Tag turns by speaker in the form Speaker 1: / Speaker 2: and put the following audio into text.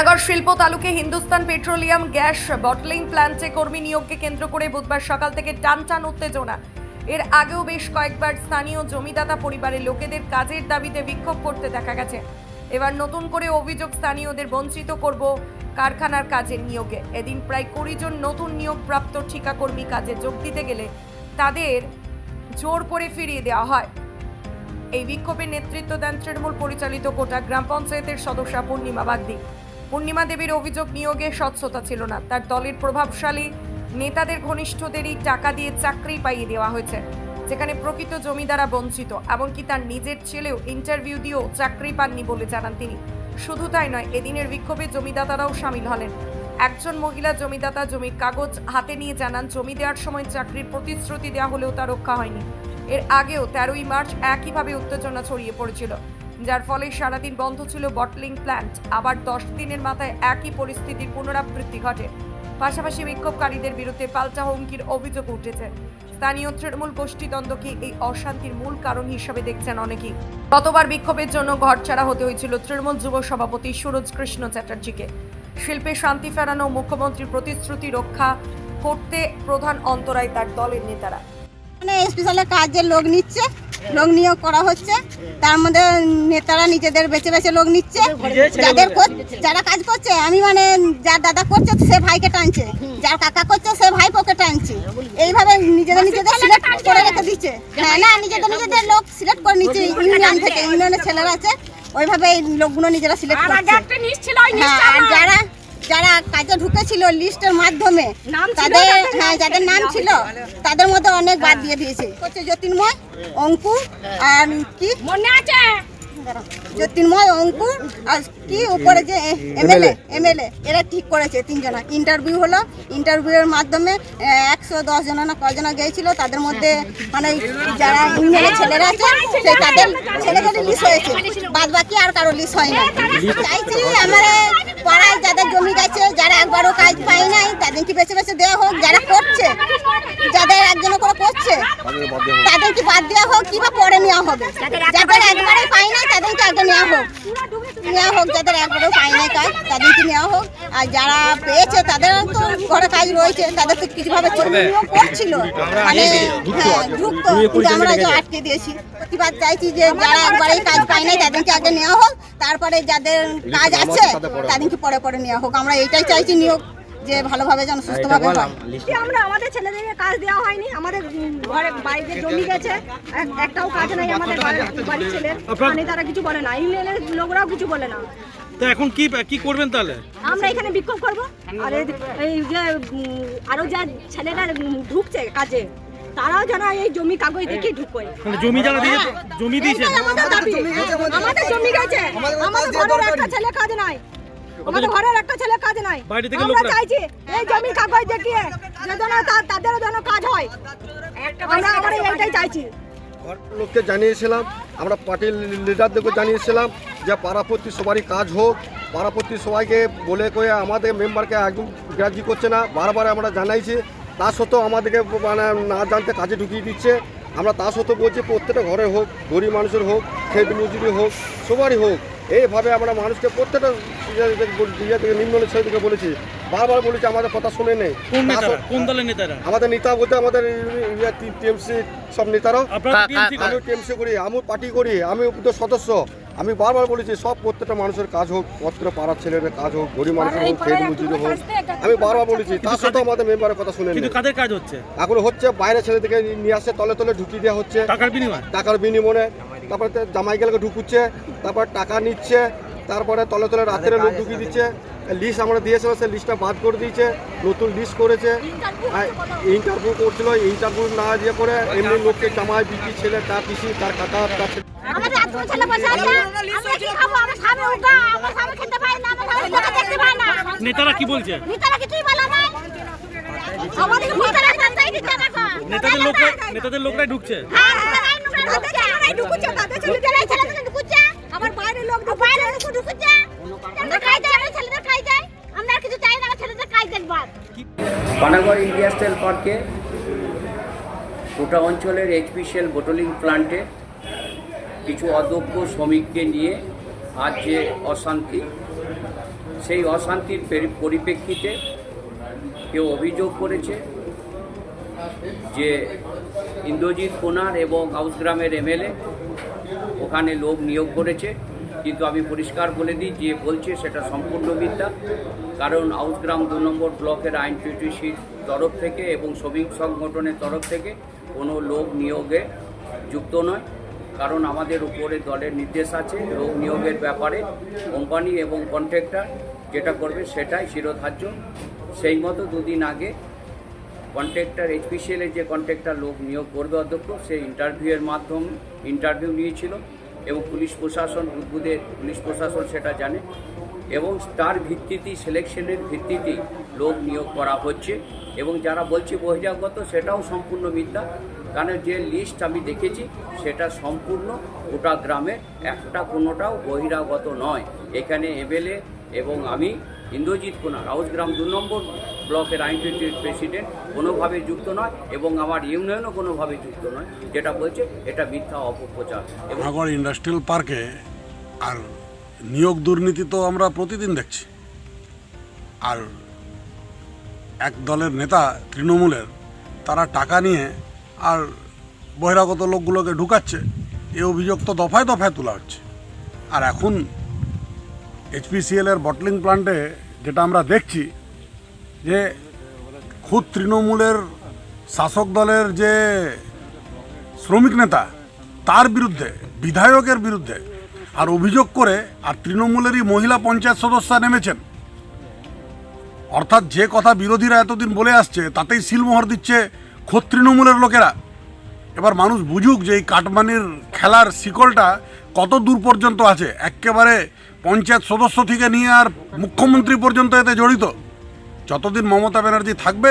Speaker 1: পানাগড় শিল্প তালুকে Hindustan petroleum gas bottling প্ল্যান্টে কর্মী নিয়োগকে কেন্দ্র করে বুধবার সকাল থেকে টান টান উত্তেজনা। এর আগেও বেশ কয়েকবার স্থানীয় জমিদাতা পরিবারের লোকেদের কাজের দাবিতে বিক্ষোভ করতে দেখা গেছে। এবার নতুন করে অভিযোগ স্থানীয়দের বঞ্চিত করব কারখানার কাজের নিয়োগে। এদিন প্রায় কুড়ি জন নতুন নিয়োগপ্রাপ্ত ঠিকাকর্মী কাজে যোগ দিতে গেলে তাদের জোর করে ফিরিয়ে দেওয়া হয়। এই বিক্ষোভের নেতৃত্ব দেন তৃণমূল পরিচালিত কোটা গ্রাম পঞ্চায়েতের সদস্যা পূর্ণিমা বাগদি। পূর্ণিমা দেবীর অভিযোগ নিয়োগে স্বচ্ছতা ছিল না। তার দলের প্রভাবশালী নেতাদের ঘনিষ্ঠদেরই টাকা দিয়ে চাকরি পাইয়ে দেওয়া হয়েছে, যেখানে প্রকৃত জমিদারা বঞ্চিত, এমনকি তার নিজের ছেলেও ইন্টারভিউ দিয়েও চাকরি পাননি বলে জানান তিনি। শুধু তাই নয়, এদিনের বিক্ষোভে জমিদাতারাও সামিল হলেন। একজন মহিলা জমিদাতা জমির কাগজ হাতে নিয়ে জানান, জমি দেওয়ার সময় চাকরির প্রতিশ্রুতি দেওয়া হলেও তা রক্ষা হয়নি। এর আগেও তেরোই মার্চ একইভাবে উত্তেজনা ছড়িয়ে পড়েছিল। যার ফলে সারাদিন বন্ধ ছিল বটলিং প্ল্যান্ট। আবার দশ দিনের মাথায় একই পরিস্থিতির পুনরাবৃত্তি ঘটে। পাশাপাশি বিক্ষোভকারীদের বিরুদ্ধে পাল্টা হুমকির অভিযোগ উঠেছে। স্থানীয় তৃণমূল গোষ্ঠীদ্বন্দ্বকে এই অশান্তির মূল কারণ হিসেবে দেখছেন অনেকেই। গতবার বিক্ষোভের জন্য ঘরছাড়া হতে হয়েছিল তৃণমূল যুব সভাপতি সুরজ কৃষ্ণ চ্যাটার্জিকে। শিল্পে শান্তি ফেরানো মুখ্যমন্ত্রীর প্রতিশ্রুতি রক্ষা করতে প্রধান অন্তরায় তার দলের নেতারা।
Speaker 2: মানে স্পেশালে কাজের লোক নিচ্ছে। লোক নিয়োগ করা হচ্ছে। তার মধ্যে নেতারা নিজেদের বেছে বেছে লোক নিচ্ছে। যাদের যারা কাজ করছে আমি মানে যার দাদা করছে সে ভাইকে টানছে। যার কাকা করছে সে ভাইপোকে টানছে। এইভাবে নিজেদের নিজেদের সিলেক্ট করে রেখে দিচ্ছে। হ্যাঁ না নিজেদের নিজেদের লোক সিলেক্ট করে নিচ্ছে ইউনিয়ন থেকে। ইউনিয়নের ছেলেরা আছে। ওইভাবে এই লোকগুলো নিজেরা সিলেক্ট করছে। হ্যাঁ আর যারা যারা কাজে ঢুকেছিল লিস্টের মাধ্যমে তাদের হ্যাঁ যাদের নাম ছিল তাদের মধ্যে অনেক বাদ দিয়ে দিয়েছে। হচ্ছে যতীনময় অঙ্কু আর কি?
Speaker 3: মনে আছে?
Speaker 2: জ্যোতির্ময় অঙ্কুর আর কি উপরে যে এমএলএ এমএলএ এরা ঠিক করেছে তিনজনা। ইন্টারভিউ হলো ইন্টারভিউয়ের মাধ্যমে একশো দশ জনা না কজনা গিয়েছিল তাদের মধ্যে মানে যারা ইউনিয়নের ছেলেরা আছে সেই তাদের ছেলেদের লিস্ট হয়েছে। বাদ বাকি আর কারও লিস্ট হয় না। চাইছি আমার পাড়ায় যাদের জমি গেছে যারা একবারও কাজ পায় নাই তাদেরকে বেছে বেছে দেওয়া হোক যারা করছে যাদের তাদেরকে বাদ দেওয়া হোক। কিংবা পরে নেওয়া হবে। যাদের একবারে পায় নাই তাদেরকে আগে নেওয়া হোক। নেওয়া হোক যাদের একবারেও পায় নাই কাজ তাদেরকে নেওয়া হোক। আর যারা পেয়েছে তাদের তো ঘরে কাজ রয়েছে তাদের তো কিছুভাবে করছিল মানে হ্যাঁ ঢুকতো কিন্তু আমরা যে আটকে দিয়েছি। প্রতিবাদ চাইছি যে যারা একবারেই কাজ পায় নাই তাদেরকে আগে নেওয়া হোক। তারপরে যাদের কাজ আছে তাদেরকে পরে পরে নেওয়া হোক। আমরা এইটাই চাইছি নিয়োগ যে ভালোভাবে যেন সুস্থভাবে হয়।
Speaker 3: আমরা আমাদের ছেলেদেরকে কাজ দেওয়া হয়নি? আমাদের ঘরে বাইরে জমি গেছে একটাও কাজ নাই আমাদের বাড়ির- বাড়ির ছেলের। মানে তারা কিছু বলে না। ইউনিয়নের লোকরাও কিছু বলে না।
Speaker 4: তো এখন কি কি করবেন তাহলে?
Speaker 3: আমরা এখানে বিক্ষোভ করব। আর এই- যে আরও যা ছেলেরা ঢুকছে কাজে তারাও যেন এই জমি কাগজ দেখে ঢুকবে।
Speaker 4: মানে জমি যারা দিয়ে জমি
Speaker 3: আমাদের আমাদের জমি গেছে আমাদের ঘরের একটা ছেলে কাজ নাই। আমাদের ঘরের একটা ছেলে কাজ নাই। আমরা চাইছি এই জমি কাগজ দেখিয়ে যেন তা- যেন কাজ হয়। আমরা আমরা এইটাই চাইছি।
Speaker 5: লোককে জানিয়েছিলাম আমরা পার্টির লিডারদেরকে জানিয়েছিলাম যে পাড়াপত্তি সবারই কাজ হোক পাড়াপত্তি সবাইকে বলে করে আমাদের মেম্বারকে একদম গ্রাজি করছে না বারবার আমরা জানাইছি। তা সত্ত্বেও আমাদেরকে মানে না জানতে কাজে ঢুকিয়ে দিচ্ছে। আমরা তা সত্ত্বেও বলছি প্রত্যেকটা ঘরে হোক গরিব মানুষের হোক খেত মজুরি হোক সবারই হোক এইভাবে আমরা মানুষকে প্রত্যেকটা ইয়ে থেকে নিম্ন ছেলেদেরকে বলেছি। বারবার বলেছি আমাদের কথা শুনে নেই
Speaker 4: কোন দলের নেতারা?
Speaker 5: আমাদের নেতা বলতে আমাদের টিএমসি সব নেতারাও। আমি টিএমসি করি আমি পার্টি করি আমি সদস্য। আমি বারবার বলেছি সব প্রত্যেকটা মানুষের কাজ হোক প্রত্যেকটা পাড়ার ছেলেদের কাজ হোক গরিব মানুষের হোক খেত মজুরি হোক আমি বারবার বলেছি তার সাথেও আমাদের মেম্বারের কথা শুনে
Speaker 4: কিন্তু কাদের কাজ হচ্ছে?
Speaker 5: এখন হচ্ছে বাইরে ছেলেদেরকে নিয়ে আসছে তলে তলে ঢুকিয়ে দেওয়া হচ্ছে।
Speaker 4: টাকার বিনিময়?
Speaker 5: টাকার বিনিময়ে। তারপরে জামাইকেলকে ঢুকুচ্ছে তারপর টাকা নিচ্ছে তারপরে তলে তলে রাত্রে লোক ঢুকিয়ে দিচ্ছে। লিস্ট আমরা দিয়েছিলাম সেই লিস্টটা বাদ করে দিয়েছে নতুন লিস্ট করেছে। ইন্টারভিউ করছিল ইন্টারভিউ না দিয়ে করে এমনি লোককে জামাই বিটি ছেলে তার পিসি তার কাকা তার ছেলে
Speaker 2: ছেলে বসে আছে? আমরা কি খাব? আমার স্বামী উগা আমার স্বামী খেতে পায় না আমার স্বামী কথা দেখতে পায় না।
Speaker 4: নেতারা কি বলছে?
Speaker 2: নিতারা কিছুই বলে না। আমাদের নিতারা কাছে দিতে না
Speaker 4: নেতাদের লোক নেতাদের লোকরাই ঢুকছে।
Speaker 2: হ্যাঁ নিতারাই ঢুকছে।
Speaker 3: তাদের ছেলে-
Speaker 2: নিতারাই ছেলেদের ঢুকুচ্ছে
Speaker 3: আবার বাইরের লোক
Speaker 2: বাইরে ঢুকু ঢুকুচ্ছে আমরা খাই যাই আমরা ছেলেদের খাই যাই। আমরা কিছু চাই না আমার ছেলেদের খাই দেখবার
Speaker 6: পানাগড় ইন্ডাস্ট্রিয়াল পার্কে গোটা অঞ্চলের এইচপিসিএল বোটলিং প্লান্টে কিছু অদক্ষ শ্রমিককে নিয়ে আজ যে অশান্তি, সেই অশান্তির পরিপ্রেক্ষিতে কেউ অভিযোগ করেছে যে ইন্দ্রজিৎ কোনার এবং হাউসগ্রামের এমএলএ ওখানে লোক নিয়োগ করেছে। কিন্তু আমি পরিষ্কার বলে দিই, যে বলছে সেটা সম্পূর্ণ মিথ্যা। কারণ আউসগ্রাম দু নম্বর ব্লকের আইন টিটিসির তরফ থেকে এবং শ্রমিক সংগঠনের তরফ থেকে কোনো লোক নিয়োগে যুক্ত নয়। কারণ আমাদের উপরে দলের নির্দেশ আছে লোক নিয়োগের ব্যাপারে কোম্পানি এবং কন্ট্রাক্টর যেটা করবে সেটাই শিরোধার্য। সেই মতো দুদিন আগে কন্ট্রাক্টর এইচপিসিএল এর যে কন্ট্রাক্টর লোক নিয়োগ করবে অধ্যক্ষ সেই ইন্টারভিউয়ের মাধ্যমে ইন্টারভিউ নিয়েছিল এবং পুলিশ প্রশাসন বুদবুদে পুলিশ প্রশাসন সেটা জানে এবং তার ভিত্তিতে সিলেকশনের ভিত্তিতে লোক নিয়োগ করা হচ্ছে এবং যারা বলছে বহিরাগত, সেটাও সম্পূর্ণ মিথ্যা। কারণ যে লিস্ট আমি দেখেছি, সেটা সম্পূর্ণ গোটা গ্রামে একটা কোনোটাও বহিরাগত নয়। এখানে এমএলএ এবং আমি, ইন্দ্রজিৎ কুনার হাউসগ্রাম দু নম্বর ব্লকের আইনটির প্রেসিডেন্ট, কোনোভাবে যুক্ত নয় এবং আমার ইউনিয়নও কোনোভাবে যুক্ত নয়। যেটা বলছে, এটা মিথ্যা অপপ্রচার। এবং
Speaker 7: ইন্ডাস্ট্রিয়াল পার্কে আর নিয়োগ দুর্নীতি তো আমরা প্রতিদিন দেখছি। আর এক দলের নেতা তৃণমূলের, তারা টাকা নিয়ে আর বহিরাগত লোকগুলোকে ঢুকাচ্ছে, এই অভিযোগ তো দফায় দফায় তোলা হচ্ছে। আর এখন এইচপিসিএল এর বটলিং প্লান্টে যেটা আমরা দেখছি, যে খুদ তৃণমূলের শাসক দলের যে শ্রমিক নেতা, তার বিরুদ্ধে, বিধায়কের বিরুদ্ধে, আর অভিযোগ করে, আর তৃণমূলেরই মহিলা পঞ্চায়েত সদস্য নেমেছেন। অর্থাৎ যে কথা বিরোধীরা এতদিন বলে আসছে, তাতেই সিলমোহর দিচ্ছে খোদ তৃণমূলের লোকেরা। এবার মানুষ বুঝুক যে এই কাটমানির খেলার শিকলটা কত দূর পর্যন্ত আছে। একেবারে পঞ্চায়েত সদস্য থেকে নিয়ে আর মুখ্যমন্ত্রী পর্যন্ত এতে জড়িত। যতদিন মমতা ব্যানার্জি থাকবে